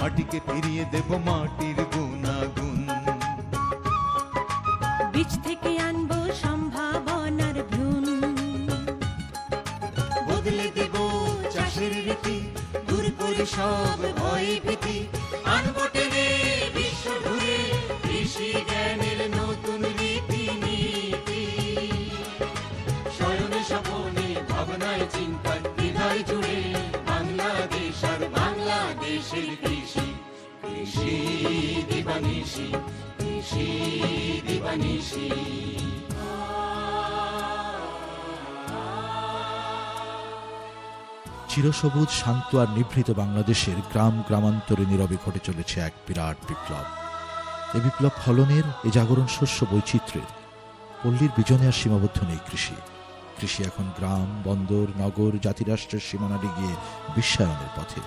মাটিকে ফিরিয়ে দেব মাটির গুণাগুণ। বীজ থেকে আনব সম্ভাবনার ভ্রূণ বদলে দেবো সব ভয় ভীতি, আনব টেনে বিশ্ব ঘুরে, কৃষি জ্ঞানের নতুন রীতি নীতি। স্বয়নে স্বপনে ভাবনায় চিন্তায় হৃদয় জুড়ে বাংলাদেশ আর বাংলাদেশের কৃষি কৃষি দিবানিশি কৃষি দিবানিশি। চিরসবুজ, শান্ত আর নিভৃত বাংলাদেশের গ্রাম, গ্রামান্তরে নীরবে ঘটে চলেছে এক বিরাট বিপ্লব। এ বিপ্লব ফলনের, এ জাগরণ শস্য বৈচিত্র্যের, পল্লীর বিজনে আর সীমাবদ্ধ নেই কৃষি। কৃষি এখন গ্রাম, বন্দর, নগর, জাতিরাষ্ট্রের সীমানা গিয়ে বিশ্বায়নের পথে।